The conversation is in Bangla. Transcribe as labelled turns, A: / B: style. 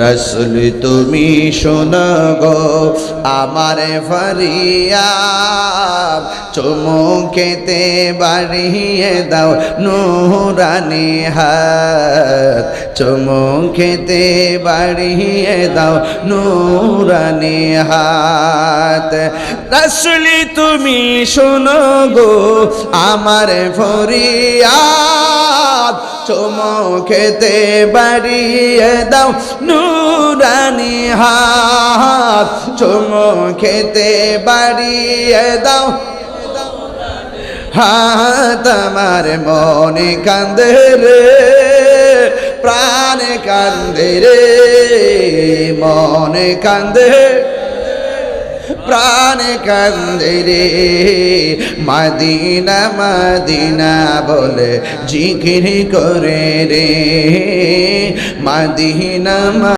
A: রসুল তুমি শোনো গো, আমার ফারিয়া, চুমুকেতে বাড়িয়ে দাও নুরানি হাত। চুমুকেতে বাড়িয়ে দাও নুরানি হাত। রসুলি তুমি শোনো গো, আমার ফরিয়াদ চুমুকেতে বাড়িয়ে দাও নুরানি হাত। চুমুকেতে বাড়িয়ে দাও। হাত আমার মনে কান্দে রে, প্রাণে কান্দে রে, মনে কান্দে। প্রাণে কান্দে রে। মাদিনা মাদিনা বলে জিকির করে রে। মাদিনা